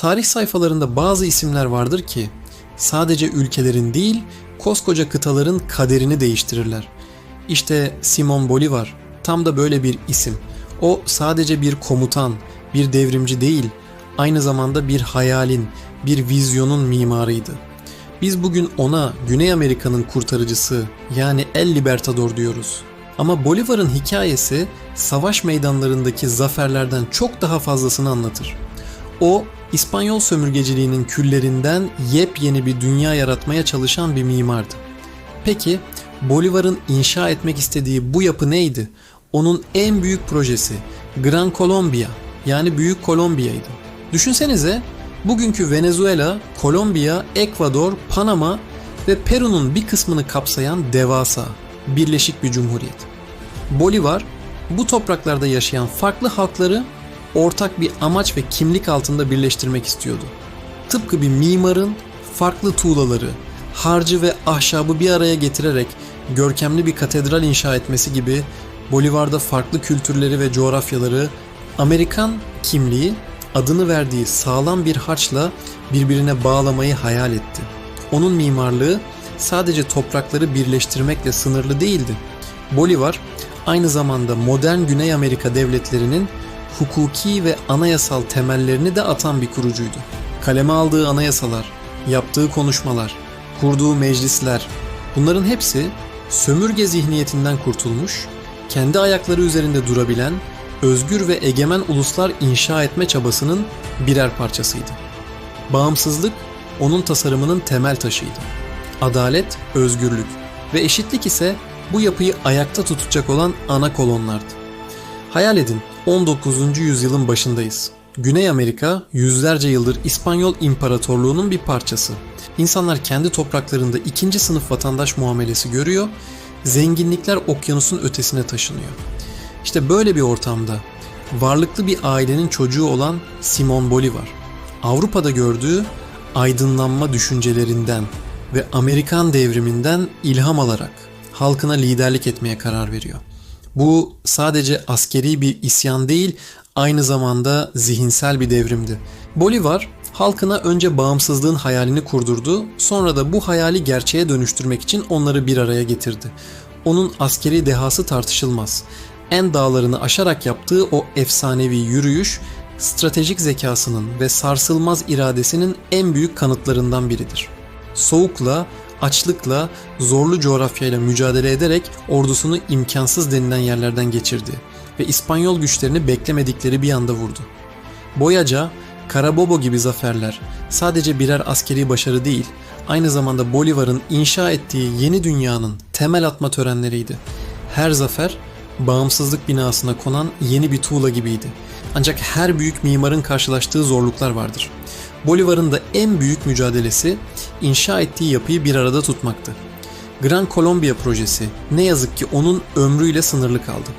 Tarih sayfalarında bazı isimler vardır ki sadece ülkelerin değil, koskoca kıtaların kaderini değiştirirler. İşte Simon Bolivar tam da böyle bir isim. O sadece bir komutan, bir devrimci değil, aynı zamanda bir hayalin, bir vizyonun mimarıydı. Biz bugün ona Güney Amerika'nın kurtarıcısı yani El Libertador diyoruz. Ama Bolivar'ın hikayesi savaş meydanlarındaki zaferlerden çok daha fazlasını anlatır. O İspanyol sömürgeciliğinin küllerinden yepyeni bir dünya yaratmaya çalışan bir mimardı. Peki Bolivar'ın inşa etmek istediği bu yapı neydi? Onun en büyük projesi Gran Colombia yani Büyük Kolombiya'ydı. Düşünsenize bugünkü Venezuela, Kolombiya, Ekvador, Panama ve Peru'nun bir kısmını kapsayan devasa, birleşik bir cumhuriyet. Bolivar bu topraklarda yaşayan farklı halkları ortak bir amaç ve kimlik altında birleştirmek istiyordu. Tıpkı bir mimarın farklı tuğlaları, harcı ve ahşabı bir araya getirerek görkemli bir katedral inşa etmesi gibi Bolivar'da farklı kültürleri ve coğrafyaları Amerikan kimliği adını verdiği sağlam bir harçla birbirine bağlamayı hayal etti. Onun mimarlığı sadece toprakları birleştirmekle sınırlı değildi. Bolivar aynı zamanda modern Güney Amerika devletlerinin hukuki ve anayasal temellerini de atan bir kurucuydu. Kaleme aldığı anayasalar, yaptığı konuşmalar, kurduğu meclisler bunların hepsi sömürge zihniyetinden kurtulmuş, kendi ayakları üzerinde durabilen, özgür ve egemen uluslar inşa etme çabasının birer parçasıydı. Bağımsızlık onun tasarımının temel taşıydı. Adalet, özgürlük ve eşitlik ise bu yapıyı ayakta tutacak olan ana kolonlardı. Hayal edin 19. yüzyılın başındayız. Güney Amerika yüzlerce yıldır İspanyol İmparatorluğu'nun bir parçası. İnsanlar kendi topraklarında ikinci sınıf vatandaş muamelesi görüyor, zenginlikler okyanusun ötesine taşınıyor. İşte böyle bir ortamda varlıklı bir ailenin çocuğu olan Simon Bolivar, Avrupa'da gördüğü aydınlanma düşüncelerinden ve Amerikan devriminden ilham alarak halkına liderlik etmeye karar veriyor. Bu sadece askeri bir isyan değil, aynı zamanda zihinsel bir devrimdi. Bolivar halkına önce bağımsızlığın hayalini kurdurdu, sonra da bu hayali gerçeğe dönüştürmek için onları bir araya getirdi. Onun askeri dehası tartışılmaz. En dağlarını aşarak yaptığı o efsanevi yürüyüş, stratejik zekasının ve sarsılmaz iradesinin en büyük kanıtlarından biridir. Soğukla, açlıkla, zorlu coğrafyayla mücadele ederek ordusunu imkansız denilen yerlerden geçirdi ve İspanyol güçlerini beklemedikleri bir anda vurdu. Boyaca, Carabobo gibi zaferler sadece birer askeri başarı değil, aynı zamanda Bolivar'ın inşa ettiği yeni dünyanın temel atma törenleriydi. Her zafer bağımsızlık binasına konan yeni bir tuğla gibiydi. Ancak her büyük mimarın karşılaştığı zorluklar vardır. Bolivar'ın da en büyük mücadelesi inşa ettiği yapıyı bir arada tutmaktı. Gran Colombia projesi ne yazık ki onun ömrüyle sınırlı kaldı.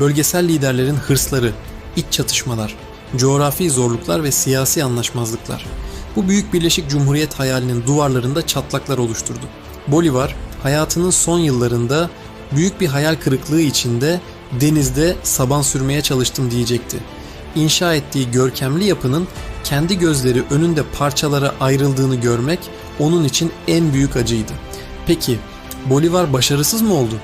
Bölgesel liderlerin hırsları, iç çatışmalar, coğrafi zorluklar ve siyasi anlaşmazlıklar bu büyük birleşik cumhuriyet hayalinin duvarlarında çatlaklar oluşturdu. Bolivar hayatının son yıllarında büyük bir hayal kırıklığı içinde denizde saban sürmeye çalıştım diyecekti. İnşa ettiği görkemli yapının kendi gözleri önünde parçalara ayrıldığını görmek onun için en büyük acıydı. Peki Bolivar başarısız mı oldu?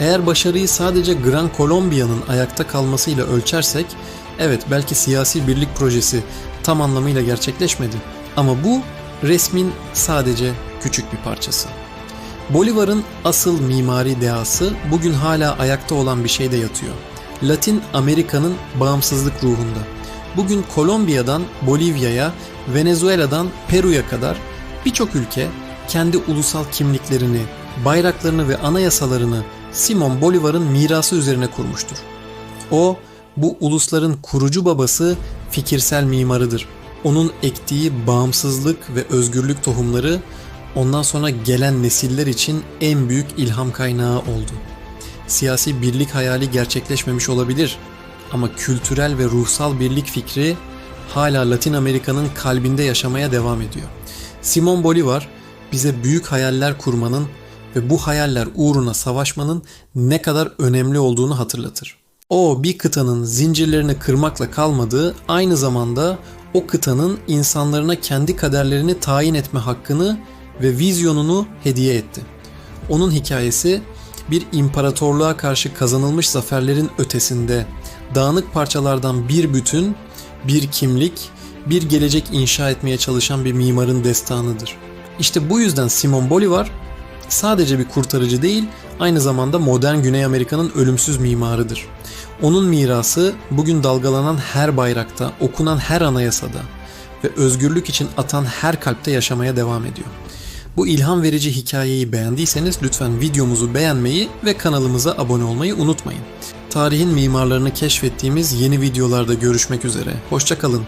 Eğer başarıyı sadece Gran Colombia'nın ayakta kalmasıyla ölçersek, evet belki siyasi birlik projesi tam anlamıyla gerçekleşmedi. Ama bu resmin sadece küçük bir parçası. Bolivar'ın asıl mimari dehası bugün hala ayakta olan bir şeyde yatıyor. Latin Amerika'nın bağımsızlık ruhunda. Bugün Kolombiya'dan Bolivya'ya, Venezuela'dan Peru'ya kadar birçok ülke kendi ulusal kimliklerini, bayraklarını ve anayasalarını Simon Bolivar'ın mirası üzerine kurmuştur. O, bu ulusların kurucu babası, fikirsel mimarıdır. Onun ektiği bağımsızlık ve özgürlük tohumları ondan sonra gelen nesiller için en büyük ilham kaynağı oldu. Siyasi birlik hayali gerçekleşmemiş olabilir ama kültürel ve ruhsal birlik fikri hala Latin Amerika'nın kalbinde yaşamaya devam ediyor. Simon Bolivar bize büyük hayaller kurmanın ve bu hayaller uğruna savaşmanın ne kadar önemli olduğunu hatırlatır. O bir kıtanın zincirlerini kırmakla kalmadığı aynı zamanda o kıtanın insanlarına kendi kaderlerini tayin etme hakkını ve vizyonunu hediye etti. Onun hikayesi bir imparatorluğa karşı kazanılmış zaferlerin ötesinde dağınık parçalardan bir bütün, bir kimlik, bir gelecek inşa etmeye çalışan bir mimarın destanıdır. İşte bu yüzden Simon Bolivar sadece bir kurtarıcı değil, aynı zamanda modern Güney Amerika'nın ölümsüz mimarıdır. Onun mirası bugün dalgalanan her bayrakta, okunan her anayasada ve özgürlük için atan her kalpte yaşamaya devam ediyor. Bu ilham verici hikayeyi beğendiyseniz lütfen videomuzu beğenmeyi ve kanalımıza abone olmayı unutmayın. Tarihin mimarlarını keşfettiğimiz yeni videolarda görüşmek üzere. Hoşçakalın.